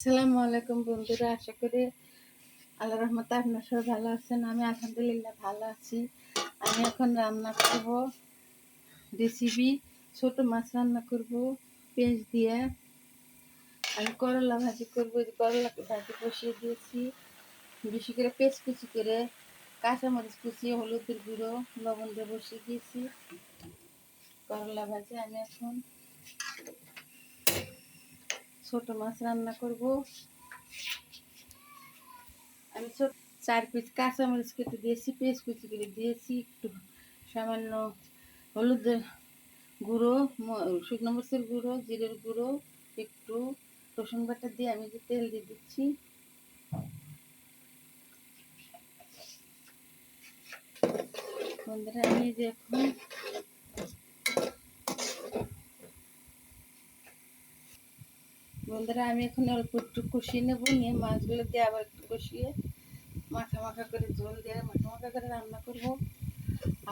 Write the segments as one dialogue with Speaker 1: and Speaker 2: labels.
Speaker 1: আসসালামু আলাইকুম বন্ধুরা, আশা করি আল্লাহ রহমতে আপনার সবাই ভালো আছেন। আমি আলহামদুলিল্লাহ ভালো আছি। আমি এখন রান্না করব রেসিপি ছোট মাছ রান্না করব, পেঁয়াজ দিয়ে। আমি করলা ভাজি করব করলা ভাজি বসিয়ে দিয়েছি। বেশি করে পেঁয়াজ কুচি করে, কাঁচামরিচ কুচি, হলুদের গুঁড়ো, লবণ দিয়ে বসিয়ে দিয়েছি। করলা ভাজি আমি এখন ছোট মাছ রান্না করব। আমি ছোট চার পিস কাঁচামরিচ কেটে দিয়েছি, পেঁয়াজ কুচি করে দিয়েছি, একটু সামান্য হলুদের গুঁড়ো শুকনো মরিচের গুঁড়ো, জিরের গুঁড়ো, একটু রসুন বাটা দিয়ে আমি যে তেল দিয়ে দিচ্ছি। বন্ধুরা, আমি যে এখন বন্ধুরা, আমি এখন অল্প একটু কষিয়ে নেব, নিয়ে মাছগুলো দিয়ে আবার একটু কষিয়ে মাখা মাখা করে ঝোল দিয়ে মাখা মাখা করে রান্না করব।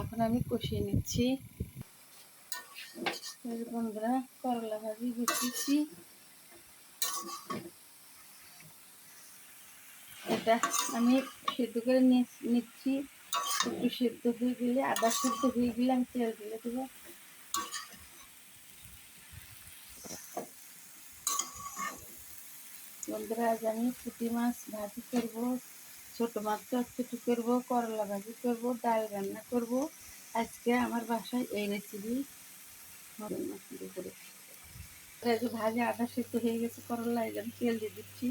Speaker 1: এখন আমি কষিয়ে নিচ্ছি। বন্ধুরা, করলা ভাজি বসিয়েছি। এটা আমি সেদ্ধ করে নিচ্ছি। একটু সেদ্ধ হয়ে গেলে, আদা সেদ্ধ হয়ে গেলে আমি তেল ঢেলে দেবো। বন্ধুরা আজ আমি পুঁটি মাছ ভাজি করব ছোট মাছ চটচটি করব করলা ভাজি করব ডাল রান্না করব আজকে আমার বাসায় এই রেসিপি যে ভাজি আদা সেদ্ধ হয়ে গেছে করলা এই তেল দিয়ে দিচ্ছি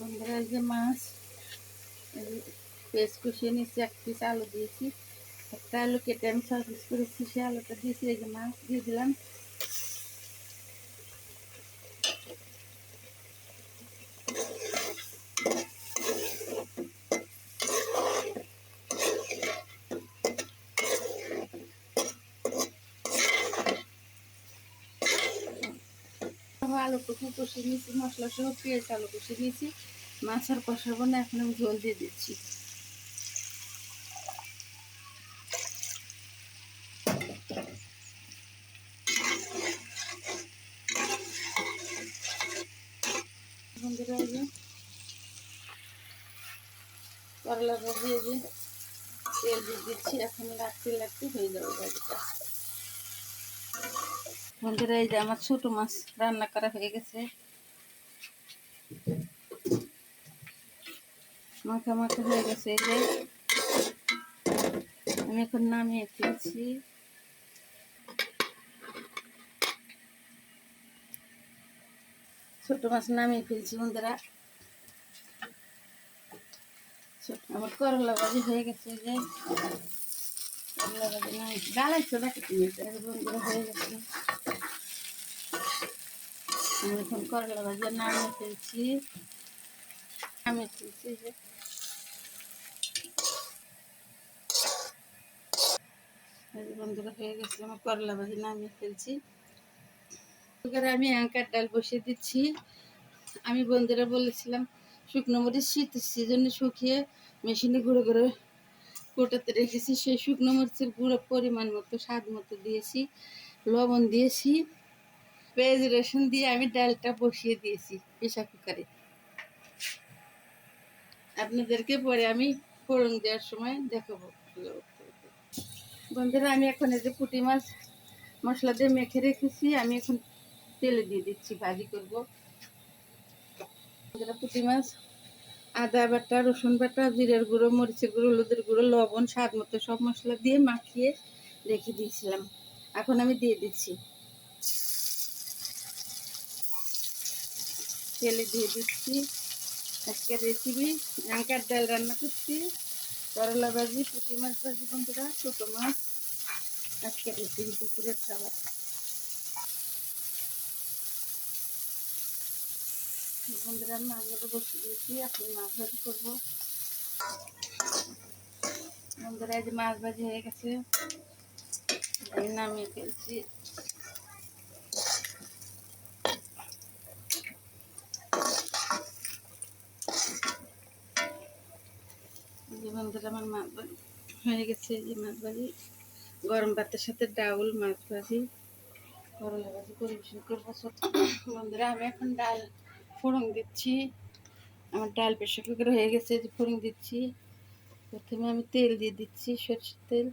Speaker 1: বন্ধুরা এই যে মাছ পেস্ট কষিয়ে নিয়েছি, এক পিস আলু দিয়েছি। একটা আলু কেটে আমি ছয় পিস করেছি, সে আলুটা দিয়েছি, এই যে মাছ দিয়ে দিলাম। আলুটুকু কষিয়ে নিয়েছি, মশলা সহ পেঁয়াজ, আলু কষিয়ে নিয়েছি। মাছ আর কষাবো এখন আমি ঝোল দিয়ে দিচ্ছি। করলা তেল দিয়ে দিচ্ছি, এখন লাগতে লাগতে হয়ে যাবে বন্ধুরা, এই যে আমার ছোট মাছ রান্না করা হয়ে গেছে। মাখা মাখা হয়ে গেছে এই যে। আমি এখন নামিয়ে ফেলছি। ছোট মাছ নামিয়ে ফেলছি বন্ধুরা। আমার করলা ভাজি হয়ে গেছে যে। করলা ভাজি নাই। গালাইছো নাকি বন্ধুরা হয়ে গেছে। আমি এখন করলা ভাজি নামিয়ে ফেলছি নামিয়ে ফেলছি যে। বন্ধুরা হয়ে গেছে, আমার করলা ভাজি নামিয়ে ফেলছি আমি অ্যাঙ্কার ডাল বসিয়ে দিচ্ছি। আমি বন্ধুরা বলেছিলাম, শুকনো মরিচ শীত সিজনে শুকিয়ে মেশিনে ঘুরে ঘুরে কোটাতে রেখেছি। সেই শুকনো মরিচের গুঁড়ো পরিমাণ মতো, স্বাদ মতো দিয়েছি, লবণ দিয়েছি। পেঁয়াজ রসুন দিয়ে আমি ডালটা বসিয়ে দিয়েছি প্রেশার কুকারে। আপনাদেরকে পরে আমি ফোড়ন দেওয়ার সময় দেখাবো। বন্ধুরা, আমি এখন এই যে পুঁটি মাছ মশলা দিয়ে মেখে রেখেছি, আমি এখন তেলে দিয়ে দিচ্ছি, ভাজি করব। পুঁটি মাছ, আদা বাটা, রসুন বাটা, জিরের গুঁড়ো, মরিচের গুঁড়ো, হলুদের গুঁড়ো, লবণ, স্বাদ মতো সব মশলা দিয়ে মাখিয়ে রেখে দিয়েছিলাম। এখন আমি দিয়ে দিচ্ছি। তেলে দিয়ে দিচ্ছি। আজকের রেসিপি আঙ্কার ডাল রান্না করছি। করলা ভাজি, পুঁটি মাছ ভাজি, বন্ধুরা, ছোটো মাছ। আজকের রেসিপি দুপুরের খাবার। বন্ধুরা, মাছগুলো বসে দিয়েছি। এখন মাছ ভাজি করব। বন্ধুরা যে মাছ ভাজি হয়ে গেছে। আমি নামিয়ে ফেলছি। বন্ধুরা আমার মাছ ভাজি হয়ে গেছে যে মাছ ভাজি গরম ভাতের সাথে ডাউল, মাছ ভাজি, করলা ভাজি পরিবেশন করব। বন্ধুরা, আমি এখন ডাল ফোড়ন দিচ্ছি। আমার ডাল প্রেশার কুকার হয়ে গেছে যে ফোড়ন দিচ্ছি। প্রথমে আমি তেল দিয়ে দিচ্ছি, সরষের তেল।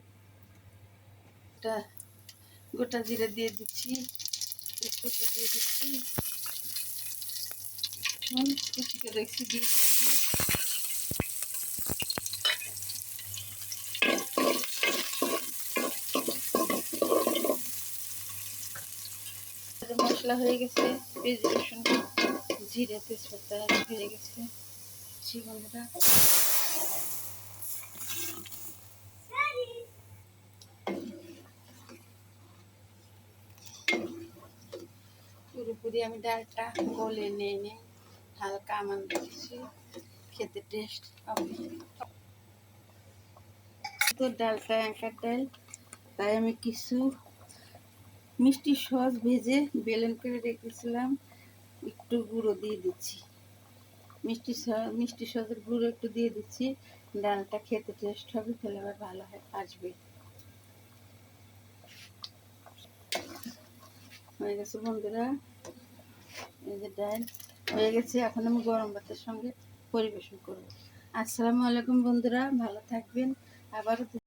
Speaker 1: এটা গোটা জিরে দিয়ে দিচ্ছি দিয়ে দিচ্ছি। কুচি করে দিয়ে দিচ্ছি। মশলা হয়ে গেছে, পেঁয়াজ রসুন জিরে তেজপাতা হয়ে গেছে পুরোপুরি আমি ডালটা গলে নিয়ে নিয়ে হালকা আমার দিচ্ছি, খেতে টেস্ট হবে তো ডালটা একার ডাল, তাই আমি কিছু মিষ্টি সস ভেজে বেলেন করে রেখেছিলাম। একটু গুঁড়ো দিয়ে দিচ্ছি। মিষ্টি মিষ্টি সসের গুঁড়ো একটু দিয়ে দিচ্ছি। ডালটা খেতে টেস্ট হবে ফ্লেভার ভালো হয়, আসবে। হয়ে গেছে বন্ধুরা। এই যে ডাল হয়ে গেছে, এখন আমি গরম ভাতের সঙ্গে পরিবেশন করব। আসসালামু আলাইকুম বন্ধুরা, ভালো থাকবেন। আবারও